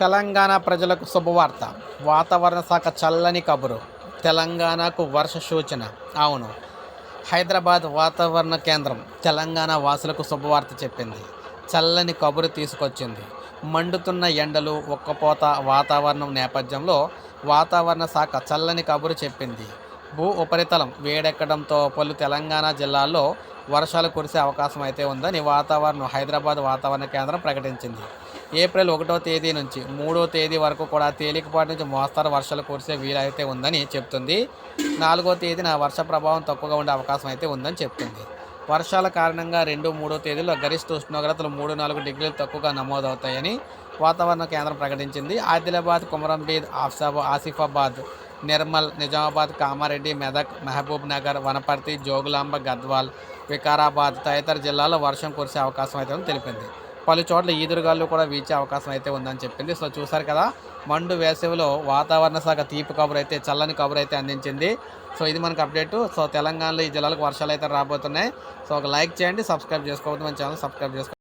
తెలంగాణ ప్రజలకు శుభవార్త. వాతావరణ శాఖ చల్లని కబురు. తెలంగాణకు వర్ష సూచన. అవును. హైదరాబాద్ వాతావరణ కేంద్రం తెలంగాణ వాసులకు శుభవార్త చెప్పింది. చల్లని కబురు తీసుకొచ్చింది. మండుతున్న ఎండలు ఒక్కపోత వాతావరణం నేపథ్యంలో వాతావరణ శాఖ చల్లని కబురు చెప్పింది. భూ ఉపరితలం వేడెక్కడంతో పలు తెలంగాణ జిల్లాల్లో వర్షాలు కురిసే అవకాశం అయితే ఉందని వాతావరణం హైదరాబాద్ వాతావరణ కేంద్రం ప్రకటించింది. ఏప్రిల్ ఒకటో తేదీ నుంచి మూడో తేదీ వరకు కూడా తేలికపాటి నుంచి మోస్తరు వర్షాలు కురిసే వీలైతే ఉందని చెప్తుంది. నాలుగో తేదీన వర్ష ప్రభావం తక్కువగా ఉండే అవకాశం అయితే ఉందని చెప్తుంది. వర్షాల కారణంగా రెండు మూడో తేదీలో గరిష్ట ఉష్ణోగ్రతలు మూడు నాలుగు డిగ్రీలు తక్కువగా నమోదవుతాయని వాతావరణ కేంద్రం ప్రకటించింది. ఆదిలాబాద్ కుమరంబీద్ ఆఫ్సాబా ఆసిఫాబాద్ నిర్మల్ నిజామాబాద్ కామారెడ్డి మెదక్ మహబూబ్ నగర్ వనపర్తి జోగులాంబ గద్వాల్ వికారాబాద్ తదితర జిల్లాల్లో వర్షం కురిసే అవకాశం అయితే ఉందని తెలిపింది. పలు చోట్ల ఈదురుగాలు కూడా వీచే అవకాశం అయితే ఉందని చెప్పింది. సో చూసారు కదా మండు వేసవిలో వాతావరణ శాఖ తీపి కబురు అయితే చల్లని కబురు అయితే అందించింది. సో ఇది మనకు అప్డేట్. సో తెలంగాణలో ఈ జిల్లాలకు వర్షాలు అయితే రాబోతున్నాయి. సో ఒక లైక్ చేయండి సబ్స్క్రైబ్ చేసుకోవద్దు మన ఛానల్ సబ్స్క్రైబ్ చేసుకోండి